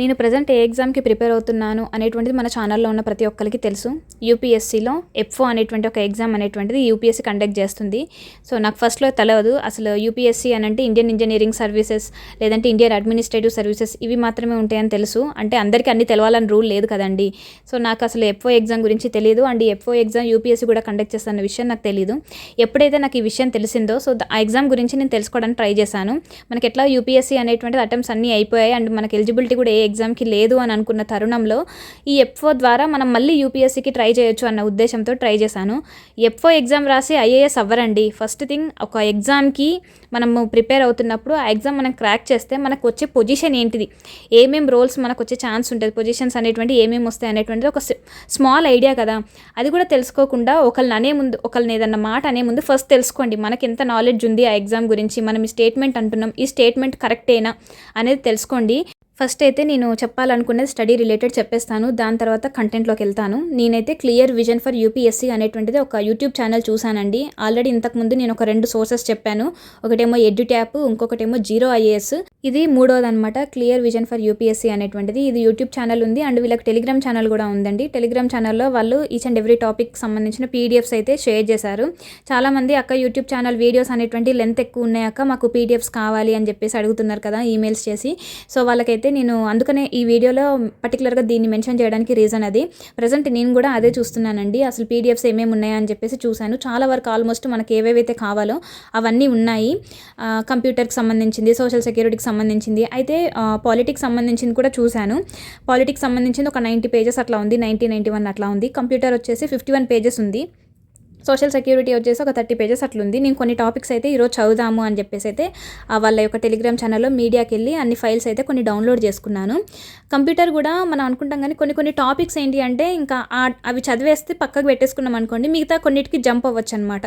నేను ప్రజెంట్ ఏ ఎగ్జామ్కి ప్రిపేర్ అవుతున్నాను అనేటువంటిది మన ఛానల్లో ఉన్న ప్రతి ఒక్కరికి తెలుసు. యూపీఎస్సీలో ఎఫ్ఓ అనేటువంటి ఒక ఎగ్జామ్ అనేటువంటిది యూపీఎస్సీ కండక్ట్ చేస్తుంది. సో నాకు ఫస్ట్లో తెలియదు అసలు యూపీఎస్సీ అని అంటే ఇండియన్ ఇంజనీరింగ్ సర్వీసెస్ లేదంటే ఇండియన్ అడ్మినిస్ట్రేటివ్ సర్వీసెస్ ఇవి మాత్రమే ఉంటాయని తెలుసు. అంటే అందరికీ అన్ని తెలవాలని రూల్ లేదు కదండి. సో నాకు అసలు ఎఫ్ఓ ఎగ్జామ్ గురించి తెలియదు అండ్ ఎఫ్ఓ ఎగ్జామ్ యూపీఎస్సీ కూడా కండక్ట్ చేస్తున్న విషయం నాకు తెలియదు ఎప్పుడైతే నాకు ఈ విషయం తెలిసిందో సో ఆ ఎగ్జామ్ గురించి నేను తెలుసుకోవడానికి ట్రై చేశాను. మనకి ఎట్లా యూపీఎస్సీ అనేటువంటిది అటెంప్ట్స్ అన్నీ అయిపోయాయి. అండ్ మనకి ఎలిజిబిలిటీ కూడా ఏ ఎగ్జామ్కి లేదు అని అనుకున్న తరుణంలో ఈ ఎఫ్ఓ ద్వారా మనం మళ్ళీ యూపీఎస్సీకి ట్రై చేయొచ్చు అన్న ఉద్దేశంతో ట్రై చేశాను. ఎఫ్ఓ ఎగ్జామ్ రాసి ఐఏఎస్ అవ్వరండి. ఫస్ట్ థింగ్ ఒక ఎగ్జామ్కి మనము ప్రిపేర్ అవుతున్నప్పుడు ఆ ఎగ్జామ్ మనం క్రాక్ చేస్తే మనకు వచ్చే పొజిషన్ ఏంటిది? ఏమేమి రోల్స్ మనకు వచ్చే ఛాన్స్ ఉంటుంది? పొజిషన్స్ అనేటువంటి ఏమేమి వస్తాయి అనేటువంటిది ఒక స్మాల్ ఐడియా కదా. అది కూడా తెలుసుకోకుండా ఒకళ్ళని అనే ముందు ఒకళ్ళని ఏదన్నా మాట అనే ముందు ఫస్ట్ తెలుసుకోండి. మనకి ఎంత నాలెడ్జ్ ఉంది ఆ ఎగ్జామ్ గురించి? మనం ఈ స్టేట్మెంట్ అంటున్నాం. ఈ స్టేట్మెంట్ కరెక్టేనా అనేది తెలుసుకోండి. ఫస్ట్ అయితే నేను చెప్పాలనుకున్నది స్టడీ రిలేటెడ్ చెప్పేస్తాను. దాని తర్వాత కంటెంట్లోకి వెళ్తాను. నేనైతే క్లియర్ విజన్ ఫర్ యూపీఎస్సీ అనేటువంటిది ఒక యూట్యూబ్ ఛానల్ చూశానండి. ఆల్రెడీ ఇంతకుముందు నేను ఒక రెండు సోర్సెస్ చెప్పాను. ఒకటేమో ఎడ్యుట్యాప్ ఇంకొకటేమో జీరో ఐఏఎస్. ఇది మూడోదనమాట క్లియర్ విజన్ ఫర్ యూపీఎస్సీ అనేటువంటిది. ఇది యూట్యూబ్ ఛానల్ ఉంది. అండ్ వీళ్ళకి టెలిగ్రామ్ ఛానల్ కూడా ఉందండి. టెలిగ్రామ్ ఛానల్లో వాళ్ళు ఈచ్ అండ్ ఎవ్రీ టాపిక్ సంబంధించిన పీడిఎఫ్స్ అయితే షేర్ చేశారు. చాలామంది అక్క యూట్యూబ్ ఛానల్ వీడియోస్ అనేటువంటి లెంత్ ఎక్కువ ఉన్నాయక్క మాకు పీడిఎఫ్స్ కావాలి అని చెప్పేసి అడుగుతున్నారు కదా ఈమెయిల్స్ చేసి. సో వాళ్ళకైతే నేను అందుకనే ఈ వీడియోలో పర్టికులర్గా దీన్ని మెన్షన్ చేయడానికి రీజన్ అది. ప్రజెంట్ నేను కూడా అదే చూస్తున్నానండి. అసలు పీడిఎఫ్స్ ఏమేమి ఉన్నాయా అని చెప్పేసి చూశాను. చాలా వరకు ఆల్మోస్ట్ మనకి ఏవేవైతే కావాలో అవన్నీ ఉన్నాయి. ఆ, కంప్యూటర్కి సంబంధించింది సోషల్ సెక్యూరిటీకి సంబంధించింది. అయితే పాలిటిక్స్ సంబంధించింది కూడా చూశాను. పాలిటిక్స్ సంబంధించింది ఒక నైంటీ పేజెస్ అట్లా ఉంది నైంటీ నైంటీ వన్ అట్లా ఉంది. కంప్యూటర్ వచ్చేసి ఫిఫ్టీ వన్ పేజెస్ ఉంది. సోషల్ సెక్యూరిటీ వచ్చేసి ఒక థర్టీ పేజెస్ అట్లుంది. నేను కొన్ని టాపిక్స్ అయితే ఈరోజు చదువుదాము అని చెప్పేసి అయితే ఆ వాళ్ళ యొక్క టెలిగ్రామ్ ఛానల్లో మీడియాకి వెళ్ళి అన్ని ఫైల్స్ అయితే కొన్ని డౌన్లోడ్ చేసుకున్నాను. కంప్యూటర్ కూడా మనం అనుకుంటాం కానీ కొన్ని కొన్ని టాపిక్స్ ఏంటి అంటే ఇంకా అవి చదివేస్తే పక్కకు పెట్టేసుకున్నాం అనుకోండి మిగతా కొన్నిటికి జంప్ అవ్వచ్చు అనమాట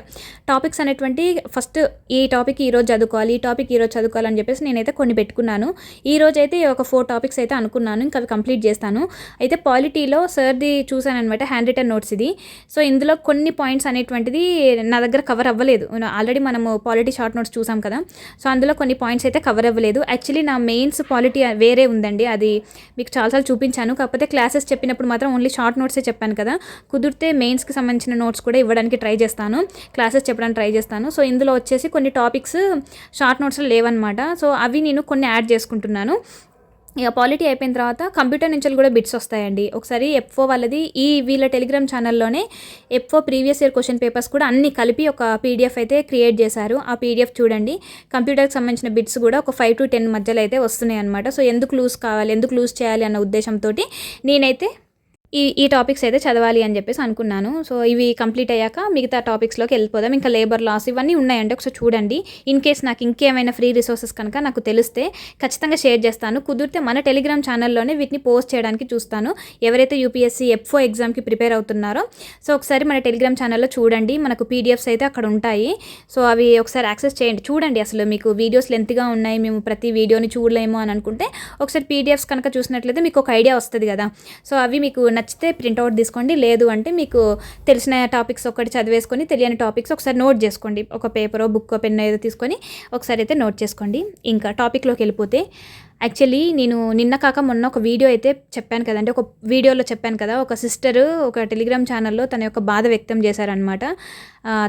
టాపిక్స్ అనేటువంటి ఫస్ట్ ఈ టాపిక్ ఈరోజు చదువుకోవాలి ఈ టాపిక్ ఈరోజు చదువుకోవాలని చెప్పేసి నేనైతే కొన్ని పెట్టుకున్నాను. ఈ రోజు అయితే ఒక ఫోర్ టాపిక్స్ అయితే అనుకున్నాను ఇంకా అవి కంప్లీట్ చేస్తాను. అయితే పాలిటీలో సార్ది చూసాను అనమాట హ్యాండ్ రిటర్న్ నోట్స్ ఇది. సో ఇందులో కొన్ని పాయింట్స్ అనేటువంటిది నా దగ్గర కవర్ అవ్వలేదు. ఆల్రెడీ మనము పాలిటీ షార్ట్ నోట్స్ చూసాం కదా. సో అందులో కొన్ని పాయింట్స్ అయితే కవర్ అవ్వలేదు. యాక్చువల్లీ నా మెయిన్స్ పాలిటీ వేరే ఉందండి. అది మీకు చాలాసార్లు చూపించాను. కాకపోతే క్లాసెస్ చెప్పినప్పుడు మాత్రం ఓన్లీ షార్ట్ నోట్సే చెప్పాను కదా. కుదిరితే మెయిన్స్కి సంబంధించిన నోట్స్ కూడా ఇవ్వడానికి ట్రై చేస్తాను. క్లాసెస్ చెప్పడానికి ట్రై చేస్తాను. సో ఇందులో వచ్చేసి కొన్ని టాపిక్స్ షార్ట్ నోట్స్లో లేవన్నమాట. సో అవి నేను కొన్ని యాడ్ చేసుకుంటున్నాను. ఇక పాలిటీ అయిపోయిన తర్వాత కంప్యూటర్ నుంచి కూడా బిట్స్ వస్తాయండి. ఒకసారి ఎఫ్ఓ వాళ్ళది ఈ వీళ్ళ Telegram ఛానల్లోనే FO previous year question papers కూడా అన్ని కలిపి ఒక పీడిఎఫ్ అయితే క్రియేట్ చేశారు. ఆ పీడిఎఫ్ చూడండి. కంప్యూటర్కి సంబంధించిన బిట్స్ కూడా ఒక ఫైవ్ టు టెన్ మధ్యలో అయితే వస్తున్నాయి అనమాట సో ఎందుకు లూజ్ కావాలి? ఎందుకు లూజ్ చేయాలి అన్న ఉద్దేశంతో నేనైతే ఈ ఈ టాపిక్స్ అయితే చదవాలి అని చెప్పేసి అనుకున్నాను. సో ఇవి కంప్లీట్ అయ్యాక మిగతా టాపిక్స్లోకి వెళ్ళిపోదాం. ఇంకా లేబర్ లాస్ ఇవన్నీ ఉన్నాయండి ఒకసారి చూడండి. ఇన్ కేస్ నాకు ఇంకేమైనా ఫ్రీ రిసోర్సెస్ కనుక నాకు తెలిస్తే ఖచ్చితంగా షేర్ చేస్తాను. కుదిరితే మన టెలిగ్రామ్ ఛానల్లోనే వీటిని పోస్ట్ చేయడానికి చూస్తాను. ఎవరైతే యూపీఎస్సీ ఎఫ్ఓ ఎగ్జామ్కి ప్రిపేర్ అవుతున్నారో సో ఒకసారి మన టెలిగ్రామ్ ఛానల్లో చూడండి. మనకు పీడిఎఫ్స్ అయితే అక్కడ ఉంటాయి. సో అవి ఒకసారి యాక్సెస్ చేయండి. చూడండి అసలు మీకు వీడియోస్ లెంత్గా ఉన్నాయి. మేము ప్రతి వీడియోని చూడలేము అని అనుకుంటే ఒకసారి పీడిఎఫ్స్ కనుక చూసినట్లయితే మీకు ఒక ఐడియా వస్తుంది కదా. సో అవి మీకు నచ్చితే ప్రింట్అవుట్ తీసుకోండి. లేదు అంటే మీకు తెలిసిన టాపిక్స్ ఒకటి చదివేసుకొని తెలియని టాపిక్స్ ఒకసారి నోట్ చేసుకోండి. ఒక పేపరో బుక్ పెన్ ఏదో తీసుకొని ఒకసారి అయితే నోట్ చేసుకోండి. ఇంకా టాపిక్లోకి వెళ్ళిపోతే యాక్చువల్లీ నేను నిన్న కాక మొన్న ఒక వీడియో అయితే చెప్పాను కదండి ఒక వీడియోలో చెప్పాను కదా ఒక సిస్టర్ ఒక టెలిగ్రామ్ ఛానల్లో తన యొక్క బాధ వ్యక్తం చేశారనమాట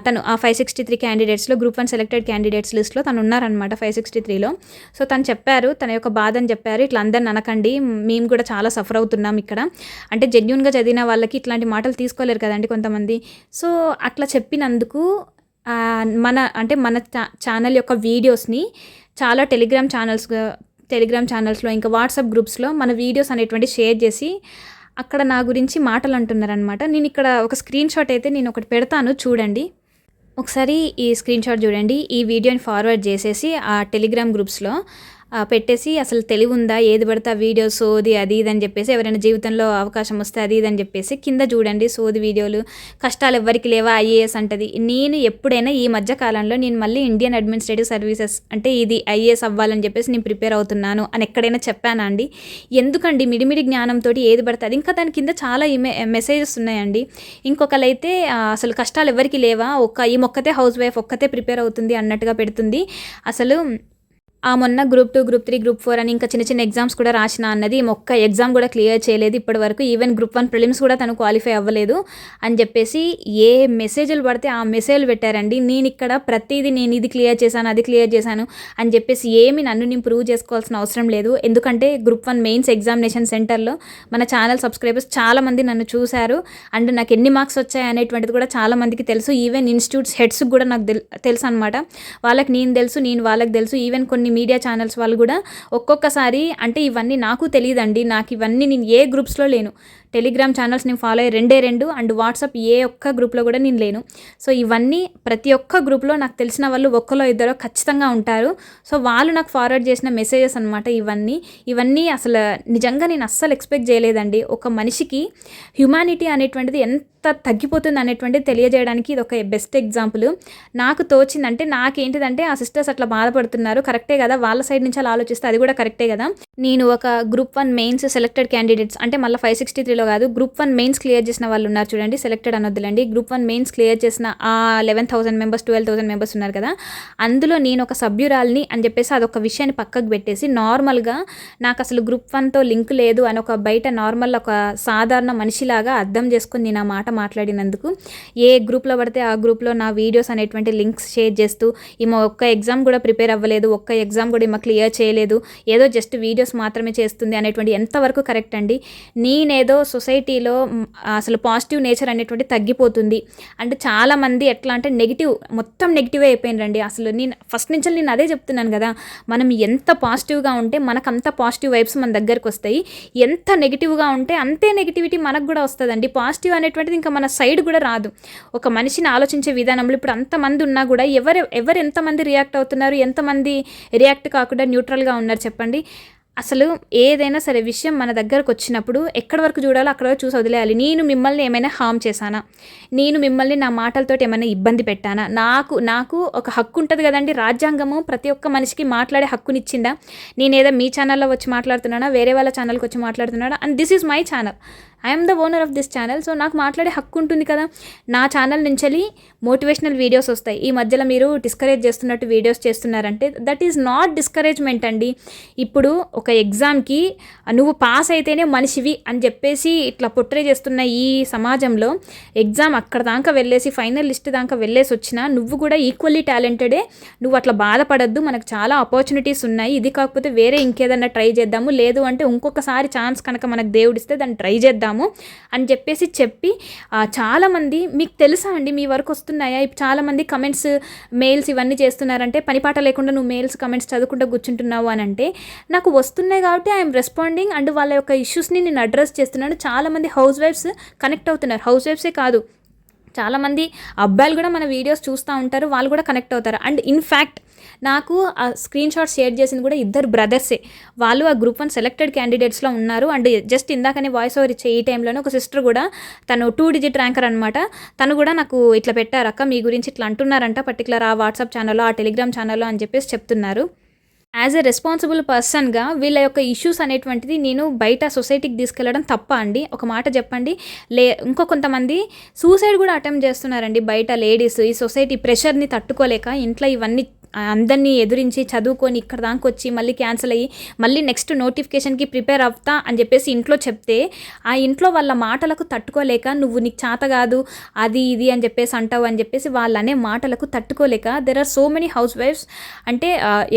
తను ఆ ఫైవ్ సిక్స్టీ త్రీ క్యాండిడేట్స్లో గ్రూప్ వన్ సెలెక్టెడ్ క్యాండిడేట్స్ లిస్ట్లో తను ఉన్నారనమాట ఫైవ్ సిక్స్టీ త్రీలో సో తను చెప్పారు తన యొక్క బాధ అని చెప్పారు ఇట్లా అందరిని అనకండి మేము కూడా చాలా సఫర్ అవుతున్నాం ఇక్కడ. అంటే జెన్యున్గా చదివిన వాళ్ళకి ఇట్లాంటి మాటలు తీసుకోలేరు కదండి కొంతమంది. సో అట్లా చెప్పినందుకు మన అంటే మన ఛానల్ యొక్క వీడియోస్ని చాలా టెలిగ్రామ్ ఛానల్స్ టెలిగ్రామ్ ఛానల్స్లో ఇంకా వాట్సాప్ గ్రూప్స్లో మన వీడియోస్ అనేటువంటి షేర్ చేసి అక్కడ నా గురించి మాటలు అంటున్నారనమాట నేను ఇక్కడ ఒక స్క్రీన్ షాట్ అయితే నేను ఒకటి పెడతాను చూడండి. ఒకసారి ఈ స్క్రీన్ షాట్ చూడండి. ఈ వీడియోని ఫార్వర్డ్ చేసేసి ఆ టెలిగ్రామ్ గ్రూప్స్లో పెట్టేసి అసలు తెలివి ఉందా ఏది పడితే ఆ వీడియో సోది అది ఇది అని చెప్పేసి ఎవరైనా జీవితంలో అవకాశం వస్తే అది ఇది అని చెప్పేసి కింద చూడండి సోది వీడియోలు. కష్టాలు ఎవ్వరికి లేవా? ఐఏఎస్ అంటది. నేను ఎప్పుడైనా ఈ మధ్య కాలంలో నేను మళ్ళీ ఇండియన్ అడ్మినిస్ట్రేటివ్ సర్వీసెస్ అంటే ఇది ఐఏఎస్ అవ్వాలని చెప్పేసి నేను ప్రిపేర్ అవుతున్నాను అని ఎక్కడైనా చెప్పానా అండి? ఎందుకండి మిడిమిడి జ్ఞానంతో ఏది పడుతుంది ఇంకా దాని కింద చాలా ఇమే మెసేజెస్ ఉన్నాయండి. ఇంకొకలైతే అసలు కష్టాలు ఎవరికి లేవా? ఒక్క ఈ మొక్కతే హౌస్ వైఫ్ ఒక్కతే ప్రిపేర్ అవుతుంది అన్నట్టుగా పెడుతుంది. అసలు ఆ మొన్న group two group three group four అని ఇంకా చిన్న చిన్న ఎగ్జామ్స్ కూడా రాసిన అన్నది ఒక్క ఎగ్జామ్ కూడా క్లియర్ చేయలేదు ఇప్పటి వరకు. ఈవెన్ గ్రూప్ వన్ ప్రిలిమ్స్ కూడా తను క్వాలిఫై అవ్వలేదు. అని చెప్పేసి ఏ మెసేజ్లు పడితే ఆ మెసేజ్లు పెట్టారండి. నేను ఇక్కడ ప్రతిదీ నేను ఇది క్లియర్ చేశాను అది క్లియర్ చేశాను అని చెప్పేసి ఏమి నన్ను నేను ప్రూవ్ చేసుకోవాల్సిన అవసరం లేదు. ఎందుకంటే గ్రూప్ వన్ మెయిన్స్ ఎగ్జామినేషన్ సెంటర్లో మన ఛానల్ సబ్స్క్రైబర్స్ చాలామంది నన్ను చూశారు. అండ్ నాకు ఎన్ని మార్క్స్ వచ్చాయి అనేటువంటిది కూడా చాలా మందికి తెలుసు. ఈవెన్ ఇన్స్టిట్యూట్స్ హెడ్స్ కూడా నాకు తెలుసు అనమాట వాళ్ళకి నేను తెలుసు నేను వాళ్ళకి తెలుసు. ఈవెన్ కొన్ని మీడియా ఛానల్స్ వాళ్ళు కూడా ఒక్కొక్కసారి అంటే ఇవన్నీ నాకు తెలియదండి. నాకు ఇవన్నీ నేను ఏ గ్రూప్స్లో లేను. టెలిగ్రామ్ ఛానల్స్ నేను ఫాలో అయ్యి రెండే రెండు అండ్ వాట్సాప్ ఏ ఒక్క గ్రూప్లో కూడా నేను లేను. సో ఇవన్నీ ప్రతి ఒక్క గ్రూప్లో నాకు తెలిసిన వాళ్ళు ఒక్కలో ఇద్దరు ఖచ్చితంగా ఉంటారు. సో వాళ్ళు నాకు ఫార్వర్డ్ చేసిన మెసేజెస్ అనమాట ఇవన్నీ. ఇవన్నీ అసలు నిజంగా నేను అస్సలు ఎక్స్పెక్ట్ చేయలేదండి. ఒక మనిషికి హ్యుమానిటీ అనేటువంటిది ఎంత తగ్గిపోతుంది అనేటువంటిది తెలియజేయడానికి ఇది ఒక బెస్ట్ ఎగ్జాంపుల్. నాకు తోచిందంటే నాకేంటిదంటే ఆ సిస్టర్స్ అట్లా బాధపడుతున్నారు. కరెక్టే కదా? వాళ్ళ సైడ్ నుంచి అలా ఆలోచిస్తే అది కూడా కరెక్టే కదా? నేను ఒక group one mains selected candidates. అంటే మళ్ళీ ఫైవ్ సిక్స్టీ త్రీలో కాదు గ్రూప్ వన్ మెయిన్స్ క్లియర్ చేసిన వాళ్ళు ఉన్నారు చూడండి సెలెక్టెడ్ అనొద్దులండి. గ్రూప్ వన్ మెయిన్స్ క్లియర్ చేసిన ఆ eleven thousand members twelve thousand members ఉన్నారు కదా. అందులో నేను ఒక సభ్యురాలిని అని చెప్పేసి అదొక విషయాన్ని పక్కకు పెట్టేసి నార్మల్గా నాకు అసలు గ్రూప్ వన్తో లింక్ లేదు అని ఒక బయట నార్మల్ ఒక సాధారణ మనిషిలాగా అర్థం చేసుకుని నేను ఆ మాట మాట్లాడినందుకు ఏ గ్రూప్లో పడితే ఆ గ్రూప్లో నా వీడియోస్ అనేటువంటి లింక్స్ షేర్ చేస్తూ ఈమె ఒక్క ఎగ్జామ్ కూడా ప్రిపేర్ అవ్వలేదు ఒక్క ఎగ్జామ్ కూడా ఈమె క్లియర్ చేయలేదు ఏదో జస్ట్ వీడియోస్ మాత్రమే చేస్తుంది అనేటువంటి ఎంతవరకు కరెక్ట్ అండి? నేనేదో సొసైటీలో అసలు పాజిటివ్ నేచర్ అనేటువంటి తగ్గిపోతుంది. అంటే చాలామంది ఎట్లా అంటే నెగిటివ్ మొత్తం నెగిటివ్ అయిపోయినరండి. అసలు నేను ఫస్ట్ నుంచి నేను అదే చెప్తున్నాను కదా మనం ఎంత పాజిటివ్గా ఉంటే మనకు అంత పాజిటివ్ వైబ్స్ మన దగ్గరకు వస్తాయి ఎంత నెగిటివ్గా ఉంటే అంతే నెగిటివిటీ మనకు కూడా వస్తుందండి. పాజిటివ్ అనేటువంటిది ఇంకా మన సైడ్ కూడా రాదు. ఒక మనిషిని ఆలోచించే విధానంలో ఇప్పుడు అంతమంది ఉన్నా కూడా ఎవరు ఎవరు ఎంతమంది రియాక్ట్ అవుతున్నారు ఎంతమంది రియాక్ట్ కాకుండా న్యూట్రల్గా ఉన్నారు చెప్పండి. అసలు ఏదైనా సరే విషయం మన దగ్గరకు వచ్చినప్పుడు ఎక్కడి వరకు చూడాలో అక్కడ వరకు చూసి వదిలేయాలి. నేను మిమ్మల్ని ఏమైనా హామ్ చేశానా? నేను మిమ్మల్ని నా మాటలతో ఏమైనా ఇబ్బంది పెట్టానా? నాకు నాకు ఒక హక్కు ఉంటుంది కదండి. రాజ్యాంగము ప్రతి ఒక్క మనిషికి మాట్లాడే హక్కునిచ్చిందా? నేను ఏదో మీ ఛానల్లో వచ్చి మాట్లాడుతున్నానా? వేరే వాళ్ళ ఛానల్కి వచ్చి మాట్లాడుతున్నానా? And this is my channel I'm the owner of this channel so నాకు మాట్లాడే హక్కు ఉంటుంది కదా. నా ఛానల్ నుంచి మోటివేషనల్ వీడియోస్ వస్తాయి. ఈ మధ్యలో మీరు డిస్కరేజ్ చేస్తున్నట్టు వీడియోస్ చేస్తున్నారంటే దట్ ఈజ్ నాట్ డిస్కరేజ్మెంట్ అండి. ఇప్పుడు ఒక ఎగ్జామ్కి నువ్వు పాస్ అయితేనే మనిషివి అని చెప్పేసి ఇట్లా పొట్రే చేస్తున్న ఈ సమాజంలో ఎగ్జామ్ అక్కడ దాకా వెళ్ళేసి ఫైనల్ లిస్ట్ దాకా వెళ్ళేసి వచ్చినా నువ్వు కూడా ఈక్వల్లీ టాలెంటెడే నువ్వు అట్లా బాధపడద్దు మనకు చాలా ఆపర్చునిటీస్ ఉన్నాయి. ఇది కాకపోతే వేరే ఇంకేదన్నా ట్రై చేద్దాము. లేదు అంటే ఇంకొకసారి ఛాన్స్ కనుక మనకు దేవుడిస్తే దాన్ని ట్రై చేద్దాము. చేస్తాము అని చెప్పేసి చెప్పి చాలామంది మీకు తెలుసా అండి మీ వరకు వస్తున్నాయా? ఇప్పుడు చాలామంది కమెంట్స్ మెయిల్స్ ఇవన్నీ చేస్తున్నారంటే పనిపాట లేకుండా నువ్వు మెయిల్స్ కమెంట్స్ చదువుకుంటూ కూర్చుంటున్నావు అని అంటే నాకు వస్తున్నాయి కాబట్టి ఐఎమ్ రెస్పాండింగ్ అండ్ వాళ్ళ యొక్క ఇష్యూస్ని నేను అడ్రస్ చేస్తున్నాను. చాలామంది హౌస్ వైఫ్స్ కనెక్ట్ అవుతున్నారు. హౌస్ వైఫ్సే కాదు చాలామంది అబ్బాయిలు కూడా మన వీడియోస్ చూస్తూ ఉంటారు వాళ్ళు కూడా కనెక్ట్ అవుతారు. అండ్ ఇన్ఫ్యాక్ట్ నాకు ఆ స్క్రీన్ షాట్ షేర్ చేసింది కూడా ఇద్దరు బ్రదర్సే వాళ్ళు ఆ గ్రూప్ వన్ సెలెక్టెడ్ క్యాండిడేట్స్లో ఉన్నారు. అండ్ జస్ట్ ఇందాకనే వాయిస్ ఓవర్ ఇచ్చే ఈ టైంలోనే ఒక సిస్టర్ కూడా తను టూ డిజిట్ ర్యాంకర్ అనమాట తను కూడా నాకు ఇట్లా పెట్టారక్క మీ గురించి ఇట్లా అంటున్నారంట పర్టికులర్ ఆ వాట్సాప్ ఛానల్లో ఆ టెలిగ్రామ్ ఛానల్లో అని చెప్పేసి చెప్తున్నారు. యాజ్ ఎ రెస్పాన్సిబుల్ పర్సన్గా వీళ్ళ యొక్క ఇష్యూస్ అనేటువంటిది నేను బయట సొసైటీకి తీసుకెళ్ళడం తప్ప అండి. ఒక మాట చెప్పండి. లే ఇంకో కొంతమంది సూసైడ్ కూడా అటెంప్ట్ చేస్తున్నారండి. బయట లేడీస్ ఈ సొసైటీ ప్రెషర్ని తట్టుకోలేక ఇంట్లో ఇవన్నీ అందరినీ ఎదురించి చదువుకొని ఇక్కడ దాకా వచ్చి మళ్ళీ క్యాన్సిల్ అయ్యి మళ్ళీ నెక్స్ట్ నోటిఫికేషన్కి ప్రిపేర్ అవుతా అని చెప్పేసి ఇంట్లో చెప్తే ఆ ఇంట్లో వాళ్ళ మాటలకు తట్టుకోలేక నువ్వు నీకు చేత కాదు అది ఇది అని చెప్పేసి అంటావు అని చెప్పేసి వాళ్ళనే మాటలకు తట్టుకోలేక there are so many house wives అంటే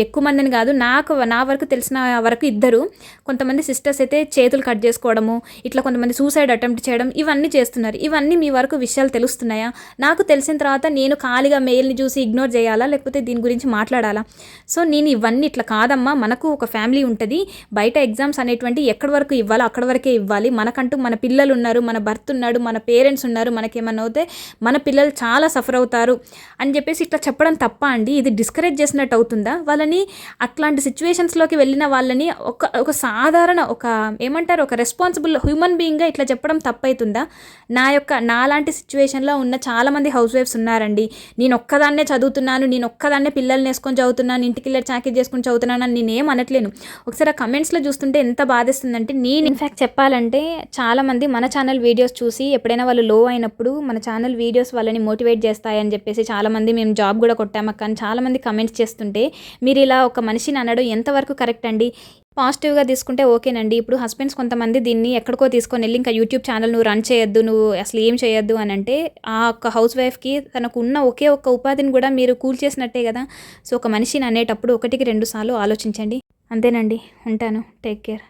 ఎక్కువ మందిని కాదు నాకు నా వరకు తెలిసిన వరకు ఇద్దరు కొంతమంది సిస్టర్స్ అయితే చేతులు కట్ చేసుకోవడము ఇట్లా కొంతమంది సూసైడ్ అటెంప్ట్ చేయడం ఇవన్నీ చేస్తున్నారు. ఇవన్నీ మీ వరకు విషయాలు తెలుస్తున్నాయా? నాకు తెలిసిన తర్వాత నేను ఖాళీగా మెయిల్ని చూసి ఇగ్నోర్ చేయాలా? లేకపోతే దీని గురించి మాట్లాడాలా? సో నేను ఇవన్నీ ఇట్లా కాదమ్మా. మనకు ఒక ఫ్యామిలీ ఉంటుంది. బయట ఎగ్జామ్స్ అనేటువంటి ఎక్కడి వరకు ఇవ్వాలో అక్కడి వరకే ఇవ్వాలి. మనకంటూ మన పిల్లలు ఉన్నారు మన భర్త ఉన్నాడు మన పేరెంట్స్ ఉన్నారు మనకేమన్నా అవుతే మన పిల్లలు చాలా సఫర్ అవుతారు అని చెప్పేసి ఇట్లా చెప్పడం తప్ప అండి. ఇది డిస్కరేజ్ చేసినట్టు అవుతుందా? వాళ్ళని అట్లాంటి సిచ్యువేషన్స్లోకి వెళ్ళిన వాళ్ళని ఒక ఒక సాధారణ ఒక ఏమంటారు ఒక రెస్పాన్సిబుల్ హ్యూమన్ బీయింగ్గా ఇట్లా చెప్పడం తప్పవుతుందా నా యొక్క నాలాంటి సిచ్యువేషన్లో ఉన్న చాలామంది హౌస్ వైఫ్స్ ఉన్నారండి. నేను ఒక్కదాన్నే చదువుతున్నాను నేను ఒక్కదాన్నే పిల్లలు పిల్లల్ని వేసుకొని చదువుతున్నాను ఇంటికి వెళ్ళి చాకరీ చేసుకొని చదువుతున్నాను అని నేనేం అనట్లేను. ఒకసారి ఆ కమెంట్స్లో చూస్తుంటే ఎంత బాధేస్తుందంటే నేను ఇన్ఫ్యాక్ట్ చెప్పాలంటే చాలామంది మన ఛానల్ వీడియోస్ చూసి ఎప్పుడైనా వాళ్ళు లో అయినప్పుడు మన ఛానల్ వీడియోస్ వాళ్ళని మోటివేట్ చేస్తాయని చెప్పేసి చాలామంది మేము జాబ్ కూడా కొట్టామక్క కానీ చాలామంది కమెంట్స్ చేస్తుంటే మీరు ఇలా ఒక మనిషిని అనడం ఎంతవరకు కరెక్ట్ అండి? పాజిటివ్గా తీసుకుంటే ఓకేనండి. ఇప్పుడు హస్బెండ్స్ కొంతమంది దీన్ని ఎక్కడికో తీసుకొని వెళ్ళి ఇంకా యూట్యూబ్ ఛానల్ నువ్వు రన్ చేయొద్దు నువ్వు అసలు ఏం చేయొద్దు అని అంటే ఆ ఒక్క హౌస్ వైఫ్కి తనకు ఉన్న ఒకే ఒక్క ఉపాధిని కూడా మీరు కూల్ చేసినట్టే కదా. సో ఒక మనిషిని అనేటప్పుడు ఒకటికి రెండు సార్లు ఆలోచించండి. అంతేనండి. ఉంటాను. Take care.